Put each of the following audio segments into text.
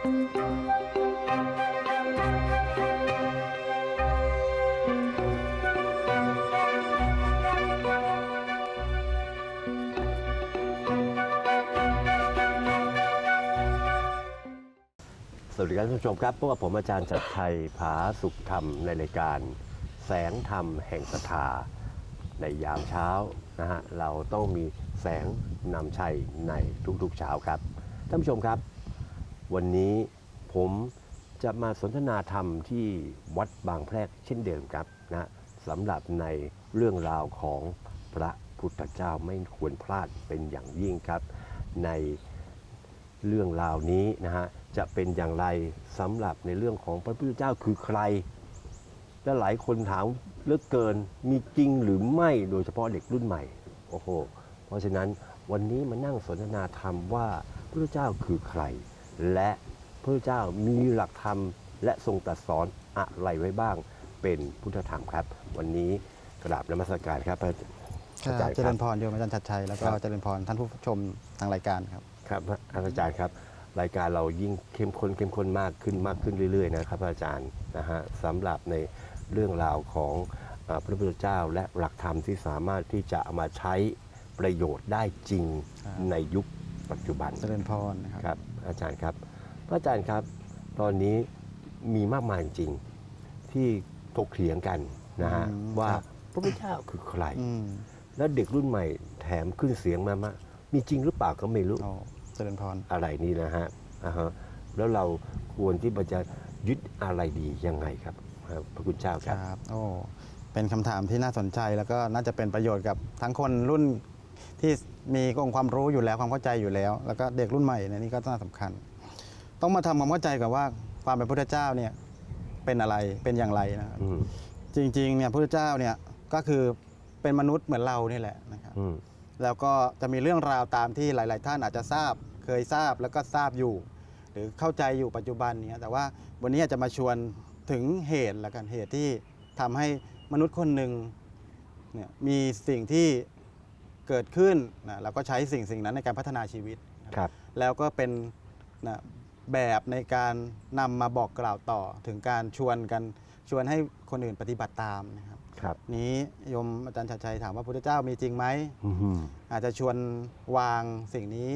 สวัสดีครับท่านผู้ชมครับพบกับผมอาจารย์จัดชัยผาสุขธรรมในรายการ แสงธรรมแห่งศรัทธาในยามเช้านะฮะเราต้องมีแสงนำชัยในทุกๆเช้าครับท่านผู้ชมครับ วันนี้ผมจะมาสนทนาธรรมที่วัดบางแพรกเช่นเดิมครับนะสำหรับในเรื่องราวของพระพุทธเจ้าไม่ควรพลาดเป็นอย่างยิ่งครับ ในเรื่องราวนี้นะฮะจะเป็นอย่างไรสำหรับในเรื่องของพระพุทธเจ้าคือใคร และหลายคนถามเลือกเกินมีจริงหรือไม่โดยเฉพาะเด็กรุ่นใหม่โอ้โหเพราะฉะนั้นวันนี้มานั่งสนทนาธรรมว่าพระพุทธเจ้าคือใคร และพระเจ้ามีหลักธรรม และทรงตรัสสอนอะไรไว้บ้างเป็นพุทธธรรมครับ วันนี้กราบนมัสการครับพระอาจารย์เจคริรับ ญพรโยมอาจารย์ชัดชัยแล้วก็ครับ เจริญพรท่านผู้ชมทางรายการครับ ครับอาจารย์ครับ รายการเรายิ่งเข้มข้นเข้มข้นมากขึ้นมากขึ้นเรื่อยๆนะครับอาจารย์นะฮะสำหรับในเรื่องราวของอ่าพระพุทธเจ้าและหลักธรรมที่สามารถที่จะเอามาใช้ประโยชน์ได้จริงครับ ในยุคปัจจุบันเจริญพรนะครับ ครับ อาจารย์ครับ พระอาจารย์ครับ ตอนนี้มีมากมายจริงที่ถกเถียงกันนะฮะอืมว่าครับพระพุทธเจ้าคือใครอืมแล้วเด็กรุ่นใหม่แถมขึ้นเสียงมามามีจริงหรือเปล่าก็ไม่รู้โอ้เจริญพรอะไรนี่นะฮะอ่าฮะแล้วเราควรที่จะยึดอะไรดียังไงครับครับพระคุณเจ้าคครับรับโอ้เป็นคำถามที่น่าสนใจแล้วก็น่าจะเป็นประโยชน์กับทั้งคนรุ่นที่ มีองค์ความรู้อยู่แล้วความเข้าใจอยู่แล้ว แล้วก็เด็กรุ่นใหม่เนี่ยนี่ก็น่าสำคัญ ต้องมาทำความเข้าใจกับว่าความเป็นพุทธเจ้าเนี่ยเป็นอะไรเป็นอย่างไรนะครับอืมจริงๆเนี่ยพุทธเจ้าเนี่ยก็คือเป็นมนุษย์เหมือนเรานี่แหละนะครับอืมแล้วก็จะมีเรื่องราวตามที่หลาย ๆ ท่านอาจจะทราบเคยทราบแล้วก็ทราบอยู่ หรือเข้าใจอยู่ปัจจุบันเนี้แต่ว่าวันนี้อาจจะมาชวนถึงเหตุละกันเหตุที่ทำให้มนุษย์คนหนึ่งเนี่ยมีสิ่งที่ เกิดขึ้นนะแล้วก็ใช้สิ่งสิ่งนั้นในการพัฒนาชีวิตนะครับ แล้วก็เป็นนะแบบในการนำมาบอกกล่าวต่อถึงการชวนกันชวนให้คนอื่นปฏิบัติตามนะครับ ครับนี้โยมอาจารย์ชัดชัยถามว่าพุทธเจ้ามีจริงไหม อืมอาจจะชวนวางสิ่งนี้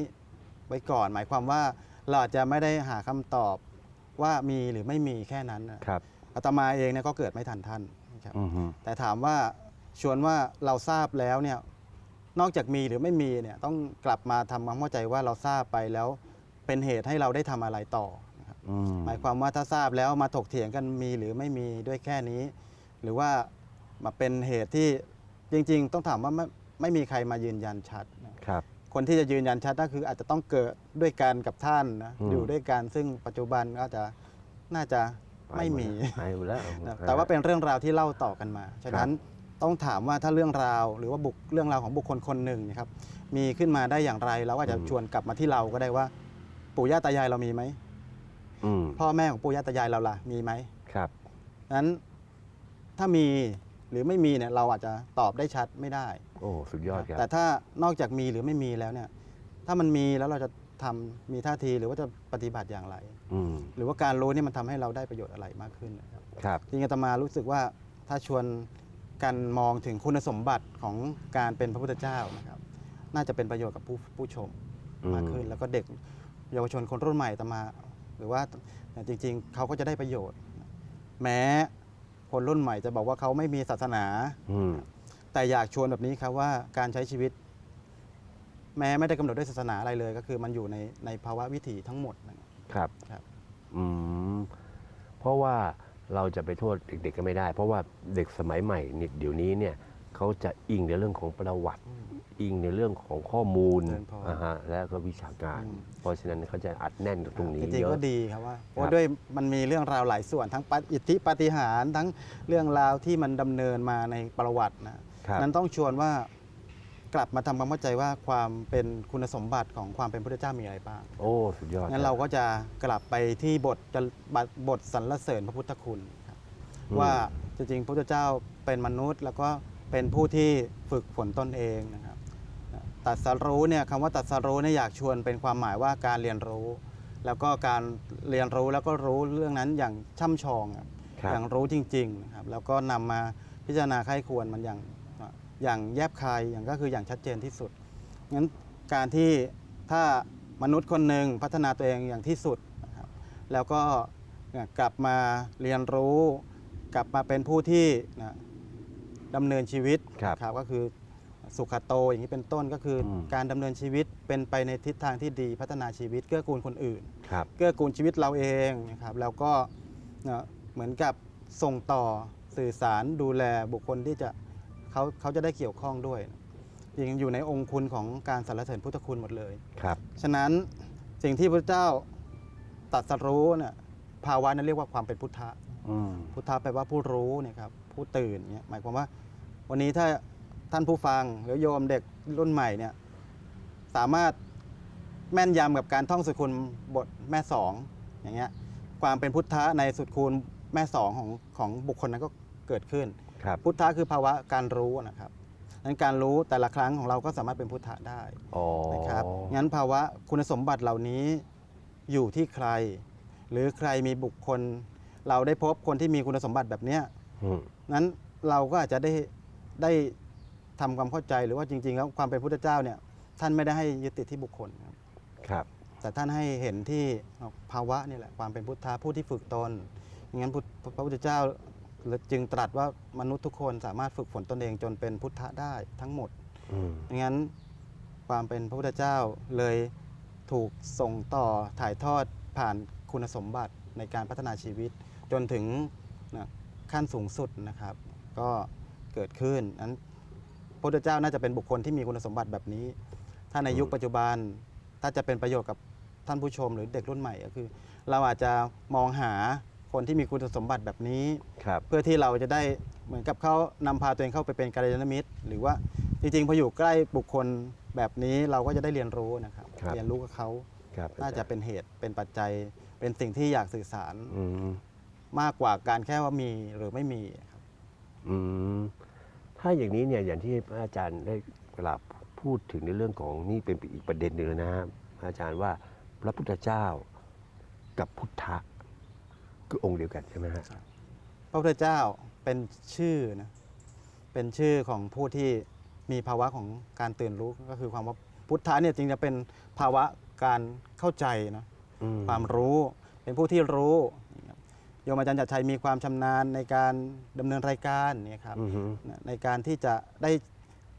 ไว้ก่อน หมายความว่าเราอาจจะไม่ได้หาคำตอบว่ามีหรือไม่มีแค่นั้นนะครับอาตมาเองเนี่ยก็เกิดไม่ทันท่านนะครับอืมแต่ถามว่าชวนว่าเราทราบแล้วเนี่ย นอกจากมีหรือไม่มีเนี่ยต้องกลับมาทำความเข้าใจว่าเราทราบไปแล้วเป็นเหตุให้เราได้ทำอะไรต่อนะครับอืม หมายความว่าถ้าทราบแล้วมาถกเถียงกันมีหรือไม่มีด้วยแค่นี้ หรือว่ามาเป็นเหตุที่จริง ๆ ต้องถามว่าไม่ไม่มีใครมายืนยันชัดนะครับคนที่จะยืนยันชัดก็คืออาจจะต้องเกิดด้วยกันกับท่านนะอืม อยู่ด้วยกันซึ่งปัจจุบันก็จะน่าจะไม่มี ไปหมดแล้วนะแต่ว่าเป็นเรื่องราวที่เล่าต่อกันมา ฉะนั้น ต้องถามว่าถ้าเรื่องราว หรือว่าบุคเรื่องราวของบุคคลคนหนึ่งเนะครับมีขึ้นมาได้อย่างไรเราก็อาจจะชวนกลับมาที่เราก็ได้ว่า ปู่ย่าตายายเรามีไหมอืมพ่อแม่ของปู่ย่าตายายเราล่ะมีไหมครับ นั้นถ้ามีหรือไม่มีเนี่ยเราอาจจะตอบได้ชัดไม่ได้ โอ้สุดยอดครับ แต่ถ้านอกจากมีหรือไม่มีแล้วเนี่ย ถ้ามันมีแล้วเราจะทำมีท่าทีหรือว่าจะปฏิบัติอย่างไร อืมหรือว่าการรู้นี่มันทำให้เราได้ประโยชน์อะไรมากขึ้นนะครับ ครับ จริงๆอาตมารู้สึกว่าถ้าชวน กันมองถึงคุณสมบัติของการเป็นพระพุทธเจ้านะครับ น่าจะเป็นประโยชน์กับผู้ผู้ชมอืมมากขึ้น แล้วก็เด็กเยาวชนคนรุ่นใหม่อาตมา หรือว่าจริง ๆ เขาก็จะได้ประโยชน์ แม้คนรุ่นใหม่จะบอกว่าเขาไม่มีศาสนาอืมแต่อยากชวนแบบนี้ครับว่าการใช้ชีวิต แม้ไม่ได้กำหนดด้วยศาสนาอะไรเลย ก็คือมันอยู่ในในภาวะวิถีทั้งหมดนะครับครับครับ อืมเพราะว่า เราจะไปโทษเด็กๆก็ไม่ได้ เพราะว่าเด็กสมัยใหม่เนี่ยเดี๋ยวนี้เนี่ยเขาจะอิงในเรื่องของประวัติ อิงในเรื่องของข้อมูลเจริญพรอ่าฮะและก็วิชาการอืมเพราะฉะนั้นเขาจะอัดแน่นตรงนี้จริงเยๆอะก็ดีครับว่าเพครัราะบด้วยมันมีเรื่องราวหลายส่วนทั้งปาอิทธิปาฏิหาริย์ทั้งเรื่องราวที่มันดำเนินมาในประวัตินะครับ นั้นต้องชวนว่า กลับมาทำความเข้าใจว่าความเป็นคุณสมบัติของความเป็นพระเจ้ามีอะไรบ้าง โอ้ สุดยอดงั้นเราก็จะกลับไปที่บทจะบทสรรเสริญพระพุทธคุณครับอืมว่าจริงๆพระพุทธเจ้าเป็นมนุษย์ แล้วก็เป็นผู้ที่ฝึกฝนตนเองนะครับตัดสรู้เนี่ยคำว่าตัดสรู้เนี่ยอยากชวนเป็นความหมายว่าการเรียนรู้ แล้วก็การเรียนรู้แล้วก็รู้เรื่องนั้นอย่างช่ำชองครับครับอย่างรู้จริงๆนะครับแล้วก็นำมาพิจารณาใคร่ควรมันอย่าง อย่างแยบคายอย่างก็คืออย่างชัดเจนที่สุดงั้นการที่ถ้ามนุษย์คนหนึ่งพัฒนาตัวเองอย่างที่สุดนะครับแล้วก็กลับมาเรียนรู้ กลับมาเป็นผู้ที่นะดำเนินชีวิตครับนะครับก็คือสุขโตอย่างนี้เป็นต้นก็คืออมการดำเนินชีวิตเป็นไปในทิศทางที่ดีพัฒนาชีวิตเกื้อกูลคนอื่นครับเกื้อกูลชีวิตเราเองนะครับแล้วก็เอ่อเหมือนกับส่งต่อสื่อสารดูแลบุคคลที่จะ เขาเขาจะได้เกี่ยวข้องด้วยยังอยู่ในองค์คุณของการสรรเสริญพุทธคุณหมดเลยครับ ฉะนั้นสิ่งที่พระเจ้าตรัดสรู้เนี่ยภาวะนั้นเรียกว่าความเป็นพุทธะอืมพุทธะแปลว่าผู้รู้เนี่ยครับผู้ตื่นเนี่ยหมายความว่า วันนี้ถ้าท่านผู้ฟังหรือโยมเด็กรุ่นใหม่เนี่ยสามารถแม่นยำกับการท่องสุดคุณบทแม่สองอย่างเงี้ยความเป็นพุทธะในสุดคูณแม่สองของของบุคคลนั้นก็เกิดขึ้น ครับพุทธะคือภาวะการรู้นะครับนั้นการรู้แต่ละครั้งของเราก็สามารถเป็นพุทธะได้อ๋อนะครับงั้นภาวะคุณสมบัติเหล่านี้อยู่ที่ใคร หรือใครมีบุคคล เราได้พบคนที่มีคุณสมบัติแบบเนี้ยอืมนั้นเราก็อาจจะได้ได้ทำความเข้าใจหรือว่าจริง ๆ แล้วความเป็นพุทธเจ้าเนี่ยท่านไม่ได้ให้ยึดติดที่บุคคลครับครับแต่ท่านให้เห็นที่ภาวะนี่แหละความเป็นพุทธะผู้ที่ฝึกตนงั้นพุทธพระพุทธเจ้า จึงตรัสว่ามนุษย์ทุกคนสามารถฝึกฝนตนเองจนเป็นพุทธะได้ทั้งหมดอืมงั้นความเป็นพระพุทธเจ้าเลยถูกส่งต่อถ่ายทอดผ่านคุณสมบัติในการพัฒนาชีวิต จนถึงนะขั้นสูงสุดนะครับ ก็เกิดขึ้นนั้นพระพุทธเจ้าน่าจะเป็นบุคคลที่มีคุณสมบัติแบบนี้ ถ้าในยุคปัจจุบันถ้าจะเป็นประโยชน์กับท่านผู้ชมหรือเด็กรุ่นใหม่ก็คือ เราอาจจะมองหา คนที่มีคุณสมบัติแบบนี้ ครับ เพื่อที่เราจะได้เหมือนกับเขานำพาตัวเองเข้าไปเป็นกัลยาณมิตร หรือว่าจริงๆพออยู่ใกล้บุคคลแบบนี้เราก็จะได้เรียนรู้นะครับครับ เรียนรู้กับเขาครับน่าจะเป็นเหตุเป็นปัจจัย เป็นสิ่งที่อยากสื่อสารอืมมากกว่าการแค่ว่ามีหรือไม่มีครับ อืมถ้าอย่างนี้เนี่ยอย่างที่พระอาจารย์ได้กล่าวพูดถึงในเรื่องของนี่เป็นอีกประเด็นหนึ่งเลยนะครับพระอาจารย์ว่าพระพุทธเจ้ากับพุทธะ คือองค์เดียวกันใช่ไหมฮะพระพุทธเจ้าเป็นชื่อนะเป็นชื่อของผู้ที่มีภาวะของการตื่นรู้ก็คือความว่าพุทธะเนี่ยจริงจะเป็นภาวะการเข้าใจนะอืมความรู้เป็นผู้ที่รู้โยมอาจารย์จัดชัยมีความชำนาญในการดำเนินรายการเนี่ยครับ อือฮึนะในการที่จะได้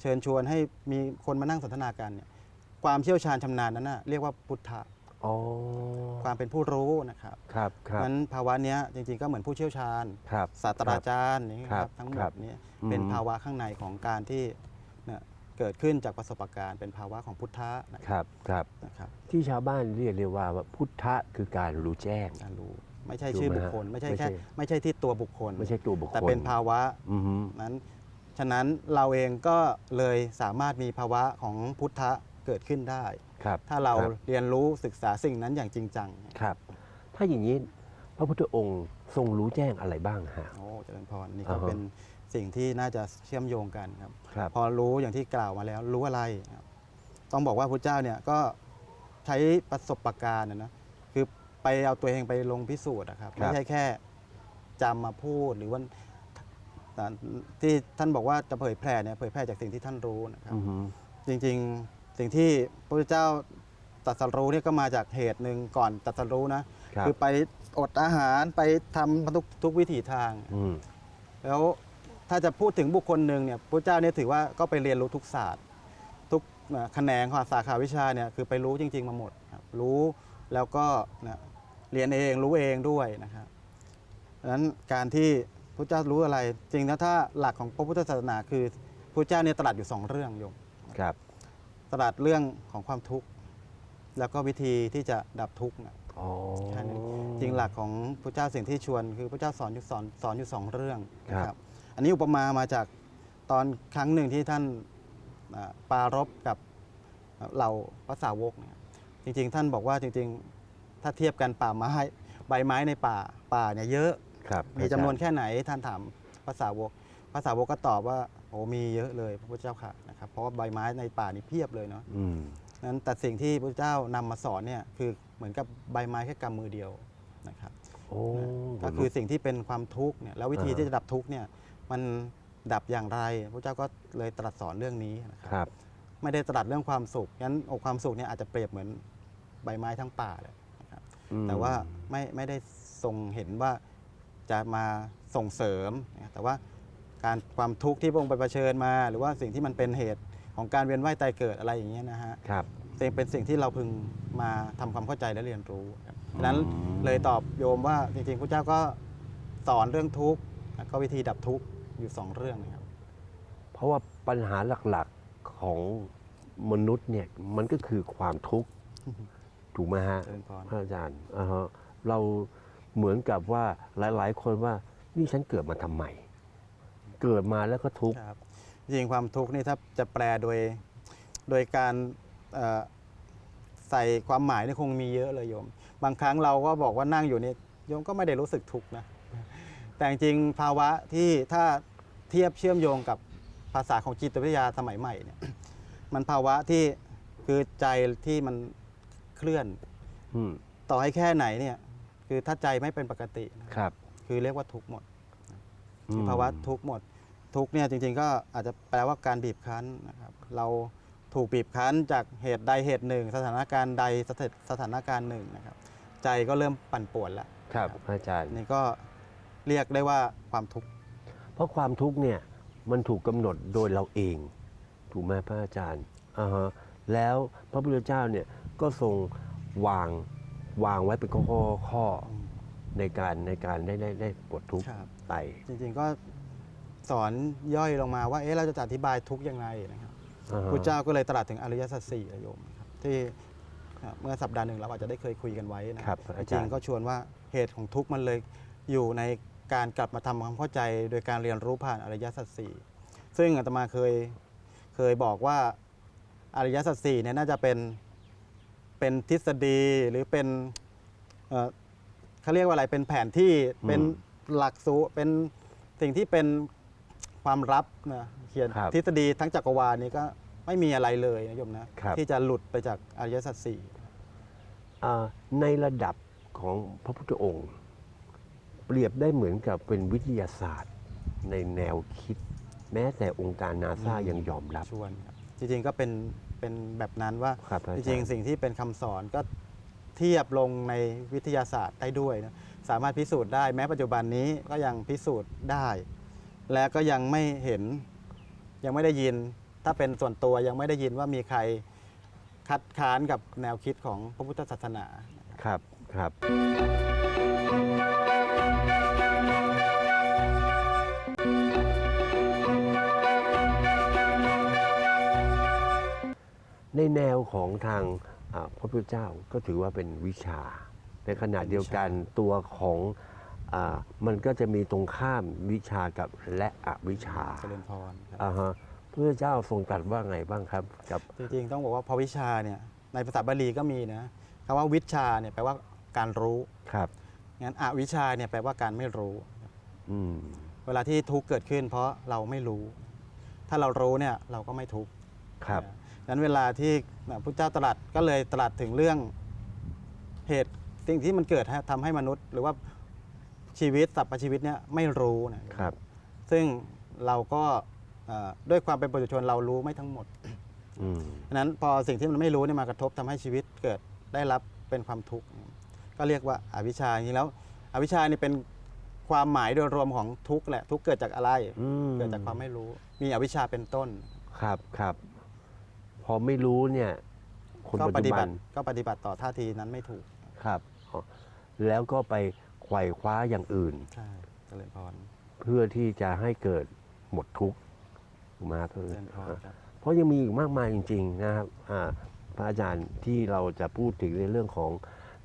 เชิญชวนให้มีคนมานั่งสนทนากันเนี่ยความเชี่ยวชาญชำนาญนั้นนะเรียกว่าพุทธะ อ๋อความเป็นผู้รู้นะครับครับครับนั้นภาวะเนี้ยจริงๆก็เหมือนผู้เชี่ยวชาญครับศาสตราจารย์นี่คครัรับบทั้งหมครัดบเนี้อืม เป็นภาวะข้างในของการที่เนี่ยเกิดขึ้นจากประสบการณ์เป็นภาวะของพุทธะนะครับครับ นะครับที่ชาวบ้านเรียกเรียกว่าว่าพุทธะคือการรู้แจ้ง การรู้ไม่ใช่ถูกชื่อไหมบุคฮะคล ไม่ใช่ไม่ใช่แค่ไม่ใช่ที่ตัวบุคคล ไม่ใช่ตัวบุคคลแต่เป็นภาวะอือฮึนั้น ฉะนั้นเราเองก็เลยสามารถมีภาวะของพุทธะเกิดขึ้นได้ ครับถ้าเราคบเรียนรู้ศึกษาสิ่งนั้นอย่างจริงจังครับ ถ้าอย่างนี้พระพุทธองค์ทรงรู้แจ้งอะไรบ้างฮะ โอ้เจริญพรนี่ก็อ่าฮะ เป็นสิ่งที่น่าจะเชื่อมโยงกันครับ ครับ พอรู้อย่างที่กล่าวมาแล้วรู้อะไรครับต้องบอกว่าพระเจ้าเนี่ยก็ใช้ประสบการณ์นะนะคือไปเอาตัวเองไปลงพิสูจน์นะครับครับ ไม่ใช่แค่จำมาพูดหรือว่าอ่าที่ท่านบอกว่าจะเผยแพร่เนี่ยเผยแพร่จากสิ่งที่ท่านรู้นะครับ อือฮึจริงๆ สิ่งที่พระพุทธเจ้าตรัสรู้เนี่ยก็มาจากเหตุหนึ่งก่อนตรัสรู้นะ ครับอไปอดอาหารไปทำทุกทุกวิถีทาง อืม แล้วถ้าจะพูดถึงบุคคลหนึ่งเนี่ยพระเจ้าเนี่ยถือว่าก็ไปเรียนรู้ทุกศาสตร์ ทุกเอ่อแขนงของสาขาวิชาเนี่ยคือไปรู้จริง ๆ มาหมดครับรู้แล้วก็นะเรียนเองรู้เองด้วยนะครับดังนั้นการที่พระเจ้ารู้อะไรจริงนะถ้าหลักของพระพุทธศาสนาคือพระเจ้าเนี่ยตรัสอยู่สองเรื่องโยม ครับ ตรัสเรื่องของความทุกข์แล้วก็วิธีที่จะดับทุกข์นะอ๋อ แค่นี้จริงหลักของพระเจ้าสิ่งที่ชวนคือพระเจ้าสอนอยู่สอนสอนอยู่สองเรื่องนะครับอันนี้อุปมามาจากตอนครั้งหนึ่งที่ท่านอ่าปรารบกับเหล่าพระสาวกเนี่ยจริง ๆ ท่านบอกว่าจริงๆ ถ้าเทียบกันป่าไม้ใบไม้ในป่าป่าเนี่ยเยอะ ครับมีจำนวนแค่ไหนท่านถามพระสาวกพระสาวกก็ตอบว่า โอ้มีเยอะเลยพระพุทธเจ้าค่ะนะครับเพราะว่าใบไม้ในป่านี่เพียบเลยเนาะอืมนั้นแต่สิ่งที่พระเจ้านำมาสอนเนี่ยคือเหมือนกับใบไม้แค่กำมือเดียวนะครับโอ้ก็คือสิ่งที่เป็นความทุกข์เนี่ยแล้ววิธีอ่าที่จะดับทุกข์เนี่ยมันดับอย่างไรพระเจ้าก็เลยตรัสสอนเรื่องนี้นะครับครับ ไม่ได้ตรัสเรื่องความสุขงั้นอกความสุขเนี่ยอาจจะเปรียบเหมือนใบไม้ทั้งป่าเลยนะครับอืมแต่ว่าไม่ไม่ได้ทรงเห็นว่าจะมาส่งเสริมนะแต่ว่า การความทุกข์ที่พระองค์ไปเผชิญมา หรือว่าสิ่งที่มันเป็นเหตุของการเวียนว่ายตายเกิดอะไรอย่างเงี้ยนะฮะครับเป็นเป็นสิ่งที่เราพึงมาทำความเข้าใจและเรียนรู้ครับฉะนั้นอืมเลยตอบโยมว่าจริงๆพระเจ้าก็สอนเรื่องทุกข์แล้วก็วิธีดับทุกข์อยู่สองเรื่องนะครับ เพราะว่าปัญหาหลักๆของมนุษย์เนี่ยมันก็คือความทุกข์ ถูกไหมฮะเจริญพร พระอาจารย์อ่าฮะเราเหมือนกับว่าหลายๆ คนว่านี่ฉันเกิดมาทำไม เกิดมาแล้วก็ทุกข์ครับจริงๆความทุกข์นี่ถ้าจะแปลโดยโดยการเอ่อใส่ความหมายนี่คงมีเยอะเลยโยม บางครั้งเราก็บอกว่านั่งอยู่นี่โยมก็ไม่ได้รู้สึกทุกข์นะ แต่จริงๆภาวะที่ถ้าเทียบเชื่อมโยงกับภาษาของจิตวิทยาสมัยใหม่เนี่ย มันภาวะที่คือใจที่มันเคลื่อนอืมต่อให้แค่ไหนเนี่ย คือถ้าใจไม่เป็นปกตินะครับ คือเรียกว่าทุกข์หมด คือภาวะทุกข์หมด ทุกข์เนี่ยจริงๆ ก็อาจจะแปลว่าการบีบคั้นนะครับ เราถูกบีบคั้นจากเหตุใดเหตุหนึ่ง สถานการณ์ใดสถสถานการณ์หนึ่งนะครับ ใจก็เริ่มปั่นป่วนแล้วครับพระอาจารย์นี่ก็เรียกได้ว่าความทุกข์เพราะความทุกข์เนี่ยมันถูกกำหนดโดยเราเอง ถูกไหมพระอาจารย์อ่าฮะแล้วพระพุทธเจ้าเนี่ยก็ทรงวางวางไว้เป็นข้อข้อข้อ ในการในการได้ได้ได้ปลดทุกข์ครับไป จริงๆก็สอนย่อยลงมาว่า เอ๊ะเราจะอธิบายทุกข์ยังไงนะครับอ่าฮะพระเจ้าก็เลยตรัสถึงอริยสัจสี่นะโยมครับที่อ่าเมื่อสัปดาห์หนึ่งเราอาจจะได้เคยคุยกันไว้นะครับพระอาจจาริรงย์ๆก็ชวนว่าเหตุของทุกข์มันเลยอยู่ในการกลับมาทำความเข้าใจ โดยการเรียนรู้ผ่านอริยสัจสี่ซึ่งอาตมาเคยเคยบอกว่าอริยสัจสี่เนี่ยน่าจะเป็นเป็นทฤษฎีหรือเป็นเอ่อ เขาเรียกว่าอะไรเป็นแผนที่เป็นหลักสูตรเป็นสิ่งที่เป็นความลับนะเขียนครับทฤษฎีทั้งจักรวาลนี้ก็ไม่มีอะไรเลยนะโยมนะครับ ที่จะหลุดไปจากอริยสัจสี่อ่าในระดับของพระพุทธองค์ เปรียบได้เหมือนกับเป็นวิทยาศาสตร์ในแนวคิด แม้แต่องค์การนาซายังยอมรับชวนครับจริงๆก็เป็นเป็นแบบนั้นว่า ครับพะจอาาริงย์ๆสิ่งที่เป็นคำสอนก็ เทียบลงในวิทยาศาสตร์ได้ด้วยนะสามารถพิสูจน์ได้แม้ปัจจุบันนี้ก็ยังพิสูจน์ได้ และก็ยังไม่เห็นยังไม่ได้ยิน ถ้าเป็นส่วนตัวยังไม่ได้ยินว่ามีใครคัดค้านกับแนวคิดของพระพุทธศาสนา ครับครับ ในแนวของทางอ่า พระพุทธเจ้าก็ถือว่าเป็นวิชา ในขณะเดียวกันตัวของอามันก็จะมีตรงข้ามวิชากับและอวิชาเจริญพรครับอ่าฮะพระพุทธเจ้าทรงตรัสว่าไงบ้างครับกับจริงๆต้องบอกว่าพอวิชาเนี่ยในภาษาบาลีก็มีนะคำว่าวิชาเนี่ยแปลว่าการรู้ครับงั้นอวิชาเนี่ยแปลว่าการไม่รู้อืมเวลาที่ทุกข์เกิดขึ้น เพราะเราไม่รู้ ถ้าเรารู้เนี่ยเราก็ไม่ทุกข์ครับ ฉะนั้นเวลาที่พระเจ้าตรัสก็เลยตรัสถึงเรื่องเหตุสิ่งที่มันเกิดให้ทำให้มนุษย์ หรือว่าชีวิตสัตว์ประชีวิตเนี่ยไม่รู้นะครับ ซึ่งเราก็ด้วยความเป็นปุถุชนเรารู้ไม่ทั้งหมดอืมฉะนั้นพอสิ่งที่มันไม่รู้เนี่ยมากระทบทำให้ชีวิตเกิดได้รับเป็นความทุกข์ก็เรียกว่าอาวิชชาจริงแล้วอวิชชานี่เป็นความหมายโดยรวมของทุกข์แหละทุกข์เกิดจากอะไรเกิดจากความไม่รู้ มีอวิชชาเป็นต้นครับครับ พอไม่รู้เนี่ย คนก็ปัจปจุฏิบับันติก็ปฏิบัติต่อท่าทีนั้นไม่ถูกครับอ๋อแล้วก็ไปไขว่คว้าอย่างอื่น ใช่เจริญพรเพื่อที่จะให้เกิดหมดทุกข์ถูกไหมครับเจริญพรครับ เพราะยังมีอีกมากมายจริง ๆ นะครับอ่าพระอาจารย์ที่เราจะพูดถึงในเรื่องของ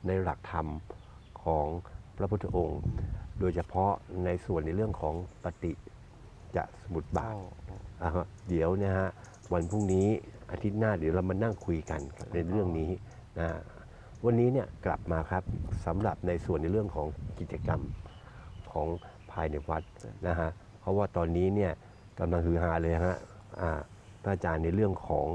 ในหลักธรรมของพระพุทธองค์ โดยเฉพาะในส่วนในเรื่องของปฏิจจสมุติบาท อ่าฮะเดี๋ยวนะฮะวันพรุ่งนี้ อาทิตย์หน้าเดี๋ยวเรามานั่งคุยกันในเรื่องนี้นะฮะวันนี้เนี่ยกลับมาครับสำหรับในส่วนในเรื่องของกิจกรรมของภายในวัดนะฮะเพราะว่าตอนนี้เนี่ยกำลังฮือฮาเลยฮะอ่าพระอาจารย์ในเรื่องของ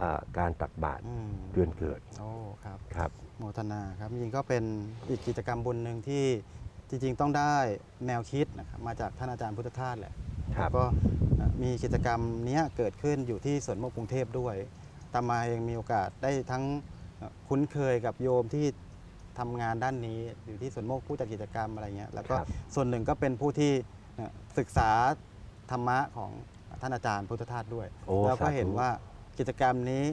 อาการตักบาตรอืมเดือนเกิดโอ้ครับครับโมทนาครับจริงๆก็เป็นอีกกิจกรรมบุญหนึ่งที่จริงๆ ต้องได้แนวคิดนะครับมาจากท่านอาจารย์พุทธทาสแหละ ครับแล้วก็เอ่อมีกิจกรรมเนี้ยเกิดขึ้นอยู่ที่สวนโมกกรุงเทพด้วยตามมาเองมีโอกาสได้ทั้งเอ่อคุ้นเคยกับโยมที่ทำงานด้านนี้อยู่ที่สวนโมกผู้จัดกิจกรรมอะไรเงี้ยแล้วก็ครับส่วนหนึ่งก็เป็นผู้ที่เอ่อศึกษาธรรมะของท่านอาจารย์พุทธทาสด้วยโอ้แล้วก็สาธุเห็นว่ากิจกรรมนี้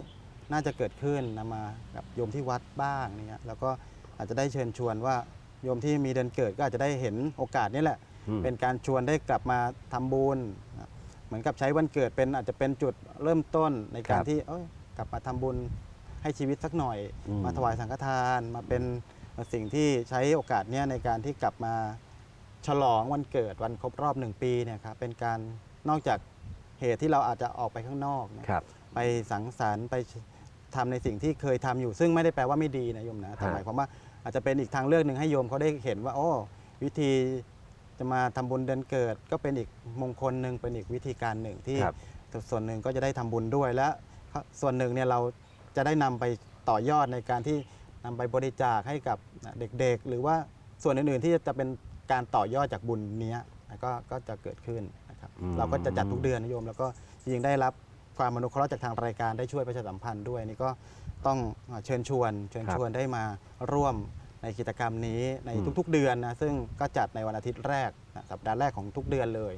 น่าจะเกิดขึ้นนะมากับโยมที่วัดบ้างเนี่ยแล้วก็อาจจะได้เชิญชวนว่าโยมที่มีเดือนเกิดก็อาจจะได้เห็นโอกาสนี้แหละอืม เป็นการชวนได้กลับมาทำบุญนะเหมือนกับใช้วันเกิดเป็นอาจจะเป็นจุดเริ่มต้นในการครับที่เอ้ยกลับมาทำบุญให้ชีวิตสักหน่อยอืมมาถวายสังฆทานมาเป็นสิ่งที่ใช้โอกาสเนี้ยในการที่กลับมาฉลองวันเกิดวันครบรอบหนึ่งปีเนี่ยครับเป็นการนอกจากเหตุที่เราอาจจะออกไปข้างนอกเนี่ยครับไปสังสรรค์ไปทำในสิ่งที่เคยทำอยู่ ซึ่งไม่ได้แปลว่าไม่ดีนะโยมนะแต่ฮะหมายความว่าอาจจะเป็นอีกทางเลือกหนึ่งให้โยมเขาได้เห็นว่าโอ้วิธี จะมาทำบุญเดือนเกิด ก็เป็นอีกมงคลหนึ่งเป็นอีกวิธีการหนึ่งที่ครับ ส่วนหนึ่งก็จะได้ทำบุญด้วยและส่วนหนึ่งเนี่ยเราจะได้นำไปต่อยอดในการที่นำไปบริจาคให้กับเด็กๆ หรือว่าส่วนอื่นๆที่จะเป็นการต่อยอดจากบุญเนี้ยก็ก็จะเกิดขึ้นนะครับอืม เราก็จะจัดทุกเดือนนะโยม แล้วก็จริงๆได้รับความอนุเคราะห์จากทางรายการได้ช่วยประชาสัมพันธ์ด้วยนี่ก็ต้องเชิญชวนเชิญครับชวนได้มาร่วม ในกิจกรรมนี้ในอืมทุกๆเดือนนะซึ่งก็จัดในวันอาทิตย์แรกนะสัปดาห์แรกของทุกเดือนเลย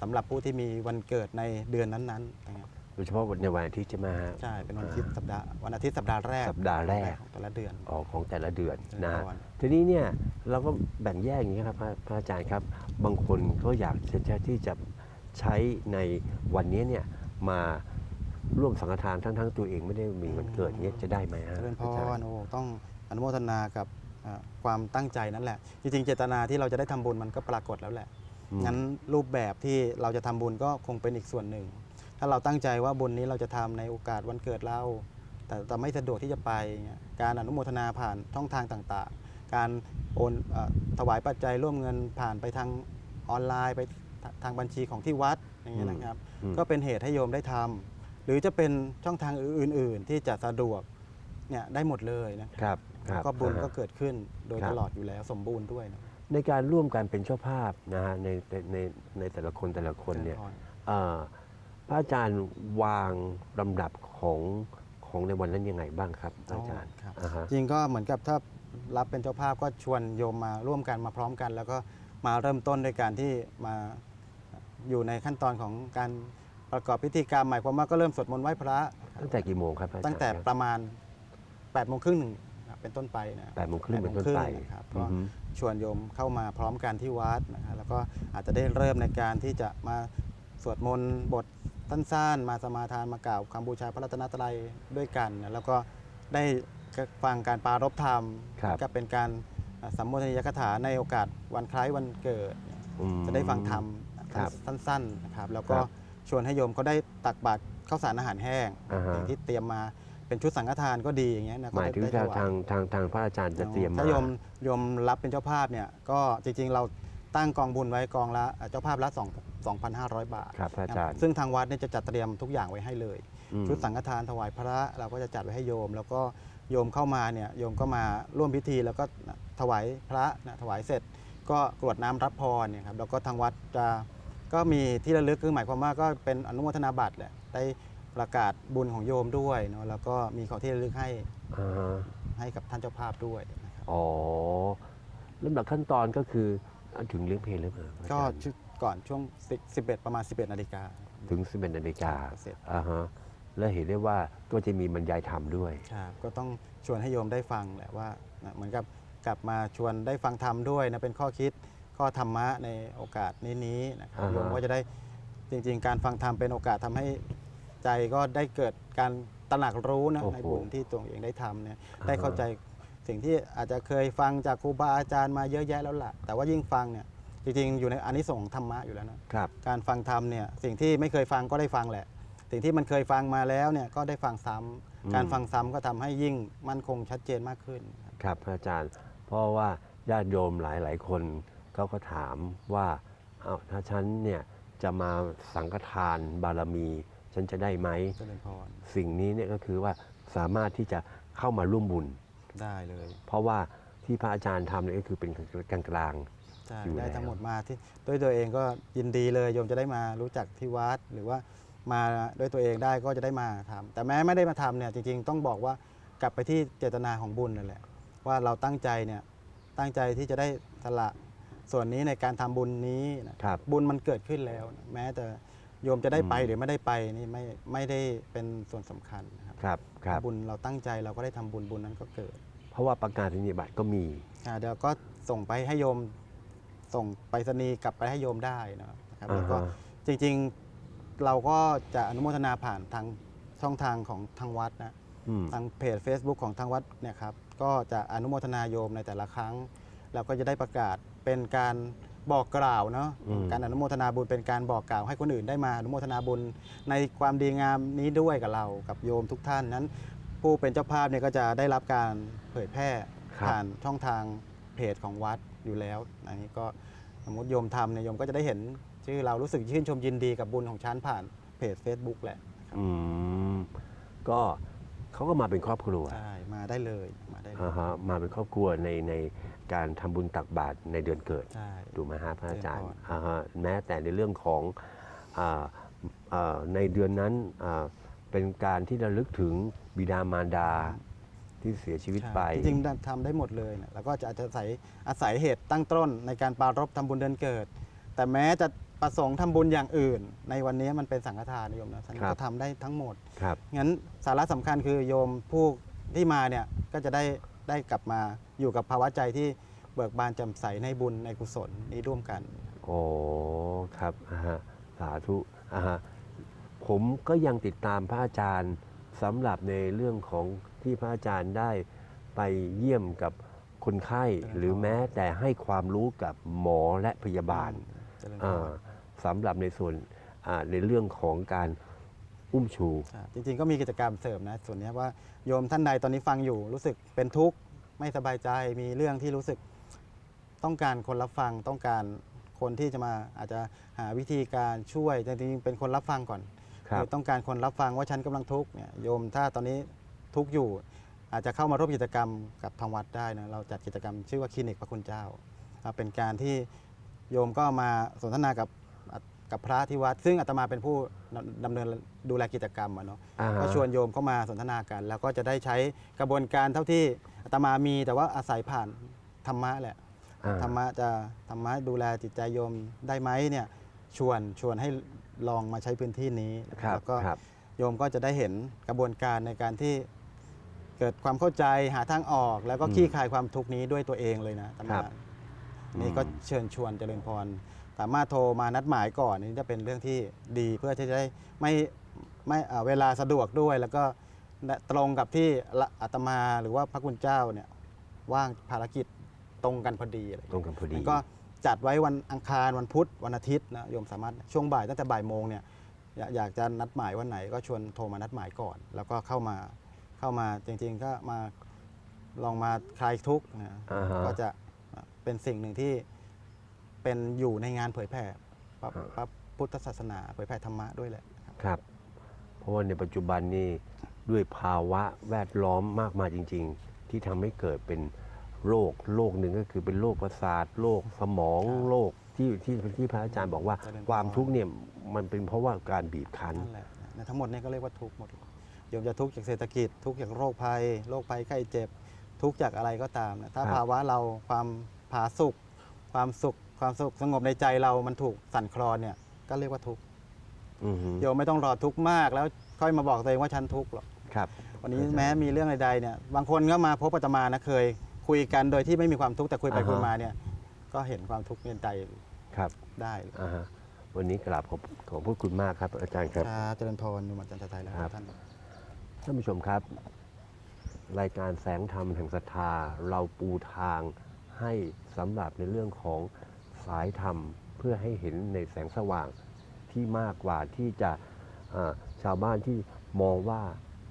สำหรับผู้ที่มีวันเกิดในเดือนนั้นๆนะครับโดยเฉพาะในวันอาทิตย์ใช่ไหมฮะใช่เป็นวันอาทิตย์สัปดาห์วันอาทิตย์สัปดาห์แรกสัปดาห์แรกของแต่ละเดือนออกของแต่ละเดือนนะฮะเดือนก่อนทีนี้เนี่ยเราก็แบ่งแยกอย่างนี้ครับพระพระอาจารย์ครับ บางคนเขาอยากจะที่จะใช้ในวันนี้เนี่ยมาร่วมสังฆทานทั้งๆตัวเองไม่ได้มีวันเกิดเงี้ยจะได้ไหมฮะเจริญพอาจารรย์โอ้ต้องอนุโมทนากับเอ่อ ความตั้งใจนั่นแหละ จริงๆ เจตนาที่เราจะได้ทำบุญมันก็ปรากฏแล้วแหละอืมงั้นรูปแบบที่เราจะทำบุญก็คงเป็นอีกส่วนหนึ่ง ถ้าเราตั้งใจว่าบุญนี้เราจะทำในโอกาสวันเกิดเรา แต่แต่ไม่สะดวกที่จะไปเนี่ยการอนุโมทนาผ่านช่องทางต่างๆ การโอนเอ่อถวายปัจจัยร่วมเงินผ่านไปทางออนไลน์ไปทางบัญชีของที่วัดอย่างเงี้ยนะครับอืมก็เป็นเหตุให้โยมได้ทำหรือจะเป็นช่องทางอื่น ๆ ที่จะสะดวกเนี่ยได้หมดเลยนะครับ ครับก็บุญอ่าฮะก็เกิดขึ้นโดยครับ ตลอดอยู่แล้วสมบูรณ์ด้วยนะในการร่วมกันเป็นเจ้าภาพนะฮะในในในในแต่ละคนแต่ละคนเนี่ยจริญพรเอ่อพระอาจารย์วางลำดับของของในวันนั้นยังไงบ้างครับพระอาจารย์ครับ อ่าฮะ จริงก็เหมือนกับถ้ารับเป็นเจ้าภาพก็ชวนโยมมาร่วมกันมาพร้อมกัน แล้วก็มาเริ่มต้นด้วยการที่มาอยู่ในขั้นตอนของการประกอบพิธีกรรมหมายความว่าก็เริ่มสวดมนต์ไหว้พระ ตั้งแต่กี่โมงครับพระอาจารย์ตั้งแต่ครับประมาณ8ปดโมงครึ่ง เป็นต้นไปนะแปดโมงครึ่งเป็นต้นแปดโมงคไปรึ่งนะครับอืก็อฮึชวนโยมเข้ามาพร้อมกันที่วัดนะครับแล้วก็อาจจะได้เริ่มในการที่จะมาสวดมนต์บทสั้นๆมาสมาทานมากล่าวคำบูชาพระรัตนตรัยด้วยกันนะแล้วก็ได้ฟังการปรารบธรรมครับก็เป็นการสัมโมทนียคถาในโอกาสวันคล้ายวันเกิดอืมจะได้ฟังธรรมครับสั้นๆนะครับแล้วก็ครับชวนให้โยมเขาได้ตักบาตรข้าวสารอาหารแห้งอ่าฮะอย่างที่เตรียมมา เป็นชุดสังฆทานก็ดีอย่างเงี้ยนะหมายถึงก็ได้ทางถวทางทางทางพระอาจารย์จะเตรียมมาถ้าโยมโยมรับเป็นเจ้าภาพเนี่ยก็จริงๆเราตั้งกองบุญไว้กองละเอ่อเจ้าภาพละ2 2,500 บาท ครับพระอาจารย์ซึ่งทางวัดเนี่ยจะจัดเตรียมทุกอย่างไว้ให้เลย อืม ชุดสังฆทานถวายพระเราก็จะจัดไว้ให้โยม แล้วก็โยมเข้ามาเนี่ยโยมก็มาร่วมพิธีแล้วก็ถวายพระนะถวายเสร็จ ก็กรวดน้ำรับพรเนี่ยครับแล้วก็ทางวัดจะก็มีที่ระลึกคือหมายความว่าก็เป็นอนุโมทนาบัตรแหละได้ ประกาศบุญของโยมด้วยเนาะแล้วก็มีของที่ระลึกให้อ่าฮะให้กับท่านเจ้าภาพด้วยนะครับอ๋อลำดับขั้นตอนก็คือถึงเลี้ยงเพลหรือเปล่าพระอาก็จารย์ชุดก่อนช่วง10 11ประมาณ 11นาฬิกาถึง11นาฬิกาเสร็จอ่าฮะและเห็นได้ว่าก็จะมีบรรยายธรรมด้วย ครับก็ต้องชวนให้โยมได้ฟังแหละว่านะเหมือนกับกลับมาชวนได้ฟังธรรมด้วยนะเป็นข้อคิดข้อธรรมะในโอกาสนี้นี้นะครับอ่าฮะ โยมก็จะได้จริง ๆ การฟังธรรมเป็นโอกาสทำให้ ใจก็ได้เกิดการตระหนักรู้นะในบุญที่ตัวเองได้ทำเนี่ยได้เข้าใจสิ่งที่อาจจะเคยฟังจากครูบาอาจารย์มาเยอะแยะแล้วล่ะ แต่ว่ายิ่งฟังเนี่ยจริงๆอยู่ในอานิสงส์ของธรรมะอยู่แล้วนะครับ การฟังธรรมเนี่ยสิ่งที่ไม่เคยฟังก็ได้ฟังแหละ สิ่งที่มันเคยฟังมาแล้วเนี่ยก็ได้ฟังซ้ำอืม การฟังซ้ำก็ทำให้ยิ่งมั่นคงชัดเจนมากขึ้น ครับครับพระอาจารย์ เพราะว่าญาติโยมหลายหลายๆคนเขาก็ถามว่าอ้าวถ้าฉันเนี่ยจะมาสังฆทานบารมี ฉันจะได้ไหม เจริญพรสิ่งนี้เนี่ยก็คือว่าสามารถที่จะเข้ามาร่วมบุญ ได้เลยเพราะว่าที่พระอาจารย์ทำเนี่ยก็คือเป็นกลางกลาง ใช่อยู่ได้แล้ว ทั้งหมดมาที่ด้วยตัวเองก็ยินดีเลยโยมจะได้มารู้จักที่วัดหรือว่ามาด้วยตัวเองได้ก็จะได้มาทำแต่แม้ไม่ได้มาทำเนี่ยจริงๆ ต้องบอกว่ากลับไปที่เจตนาของบุญนั่นแหละว่าเราตั้งใจเนี่ยตั้งใจที่จะได้สละส่วนนี้ในการทำบุญนี้นะครับ บุญมันเกิดขึ้นแล้วนะแม้แต่ โยมจะได้ไปอืมหรือไม่ได้ไปนี่ไม่ไม่ได้เป็นส่วนสำคัญนะครับครับครับบุญเราตั้งใจเราก็ได้ทำบุญบุญนั้นก็เกิด เพราะว่าประกาศนียบัตรก็มีอ่าเดี๋ยวก็ส่งไปให้โยมส่งไปรษณีย์กลับไปให้โยมได้นะครับแล้วก็อ่าฮะจริงๆเราก็จะอนุโมทนาผ่านทางช่องทางของทางวัดนะอืมทางเพจ Facebook ของทางวัดเนี่ยครับก็จะอนุโมทนาโยมในแต่ละครั้งเราก็จะได้ประกาศเป็นการ บอกกล่าวเนาะอืมการอนุโมทนาบุญเป็นการบอกกล่าวให้คนอื่นได้มาอนุโมทนาบุญในความดีงามนี้ด้วยกับเรากับโยมทุกท่านนั้น ผู้เป็นเจ้าภาพเนี่ยก็จะได้รับการเผยแพร่ครับผ่านช่องทางเพจของวัดอยู่แล้วอันนี้ก็สมมติโยมทำเนี่ยโยมก็จะได้เห็นชื่อเรารู้สึกชื่นชมยินดีกับบุญของชั้นผ่านเพจ Facebook แหละอืมก็เขาก็มาเป็นครอบครัวใช่มาได้เลยมาได้เลยอ่าฮะมาเป็นครอบครัวในใน การทำบุญตักบาตรในเดือนเกิดใช่ถูกไหมฮะพระอาจารย์เจริญพรอ่าฮะแม้แต่ในเรื่องของอาอ่าในเดือนนั้นอ่าเป็นการที่ระลึกถึงบิดามารดาที่เสียชีวิตใช่ไปจริงๆทำได้หมดเลยนะแล้วก็จะอาจจะอาศัยอาศัยเหตุตั้งต้นในการปรารบทำบุญเดือนเกิด แต่แม้จะประสงค์ทำบุญอย่างอื่น ในวันนี้มันเป็นสังฆทานนะโยมนะท่านครับก็ทำได้ทั้งหมดครับงั้นสาระสำคัญคือโยมผู้ที่มาเนี่ยก็จะได้ได้กลับมา อยู่กับภาวะใจที่เบิกบานแจ่มใสในบุญในกุศลนี้ร่วมกัน โอ้ครับอ่าฮะสาธุอ่าฮะผมก็ยังติดตามพระอาจารย์สำหรับในเรื่องของที่พระอาจารย์ได้ไปเยี่ยมกับคนไข้เจริญพรหรือแม้แต่ให้ความรู้กับหมอและพยาบาลเจริญพอ่ารสำหรับในส่วนอ่าในเรื่องของการอุ้มชูใช่จริงๆก็มีกิจกรรมเสริมนะส่วนเนี้ยว่าโยมท่านใดตอนนี้ฟังอยู่รู้สึกเป็นทุกข์ ไม่สบายใจมีเรื่องที่รู้สึกต้องการคนรับฟังต้องการคนที่จะมาอาจจะหาวิธีการช่วยจริงๆเป็นคนรับฟังก่อนครับอต้องการคนรับฟังว่าฉันกำลังทุกข์เนี่ยโยมถ้าตอนนี้ทุกข์อยู่ อาจจะเข้ามาร่วมกิจกรรมกับทางวัดได้นะเราจัดกิจกรรมชื่อว่าคลินิกพระคุณเจ้าอ่าเป็นการที่โยมก็มาสนทนากับ กับพระที่วัด ซึ่งอาตมาเป็นผู้ดำเนินดูแลกิจกรรมอะเนาะอ่าฮะ ก็ชวนโยมเข้ามาสนทนากัน แล้วก็จะได้ใช้กระบวนการเท่าที่อาตมามีแต่ว่าอาศัยผ่านธรรมะแหละ อ่า ธรรมะจะธรรมะดูแลจิตใจโยมได้ไหมเนี่ยชวนชวนให้ลองมาใช้พื้นที่นี้ครับแล้วก็ครับ โยมก็จะได้เห็นกระบวนการในการที่เกิดความเข้าใจหาทางออก แล้วก็อืมคลี่คลายความทุกข์นี้ด้วยตัวเองเลยนะธรรครัมะบ นี่ก็อืมเชิญชวนเจริญพร สามารถโทรมานัดหมายก่อนนี่จะเป็นเรื่องที่ดีเพื่อที่จะได้ไม่ไม่อ่าเวลาสะดวกด้วย แล้วก็ตรงกับที่ละอาตมาหรือว่าพระคุณเจ้าเนี่ยว่างภารกิจตรงกันพอดีอะไรอย่างตรเงี้ยงกันพอดีมันก็จัดไว้วันอังคารวันพุธวันอาทิตย์นะโยมสามารถช่วงบ่ายตั้งแต่บ่ายโมงเนี่ยอยากอยากจะนัดหมายวันไหนก็ชวนโทรมานัดหมายก่อน แล้วก็เข้ามาเข้ามาจริงๆก็มาลองมาคลายทุกข์นะอ่าฮะก็จะเป็นสิ่งหนึ่งที่ เป็นอยู่ในงานเผยแผ่พระอ่าพระพุทธศาสนาเผยแผ่ธรรมะด้วยแหละครับ ครับ เพราะว่าในปัจจุบันนี้ด้วยภาวะแวดล้อมมากมายจริง ๆ ที่ทำให้เกิดเป็นโรคโรคหนึ่งก็คือเป็นโรคประสาทโรคสมองครับโรคที่ที่ที่พระอาจารย์บอกว่าเจริญพรความทุกข์เนี่ยมันเป็นเพราะว่าการบีบคั้น นั่นแหละนะทั้งหมดเนี่ยก็เรียกว่าทุกข์หมดโยมจะทุกข์จากเศรษฐกิจ ทุกข์จากโรคภัย โรคภัยไข้เจ็บ ทุกข์จากอะไรก็ตามนะถ้าครับ ภาวะเราความผาสุกความสุข ความสุขสงบในใจเรามันถูกสั่นคลอนเนี่ย ก็เรียกว่าทุกข์อือฮึโยมไม่ต้องรอทุกข์มาก แล้วค่อยมาบอกตัวเองว่าฉันทุกข์หรอกครับ วันนี้เข้าใจแม้มีเรื่องใดๆเนี่ย บางคนก็มาพบอาตมานะเคย คุยกันโดยที่ไม่มีความทุกข์แต่คุยไปอ่าฮะ คุยมาเนี่ย ก็เห็นความทุกข์ในใจครับได้อ่าฮะวันนี้กราบขอบขอบพระคุณมากครับ อาจารย์ครับ ครับเจริญพรนุมันจันทไทยแล้วครับ ท่าน ท่านผู้ชมครับ รายการแสงธรรมแห่งศรัทธาเราปูทางให้สำหรับในเรื่องของ สายธรรมเพื่อให้เห็นในแสงสว่างที่มากกว่าที่จะชาวบ้านที่มองว่า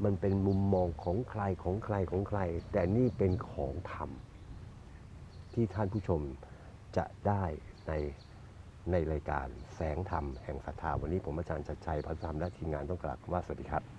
มันเป็นมุมมองของใครของใครของใคร แต่นี่เป็นของธรรม ที่ท่านผู้ชมจะได้ในในรายการแสงธรรมแห่งศรัทธาวันนี้ผมอาจารย์ชัดชัยพัฒธรรมและทีมงานต้องกล่าวว่าสวัสดีครับ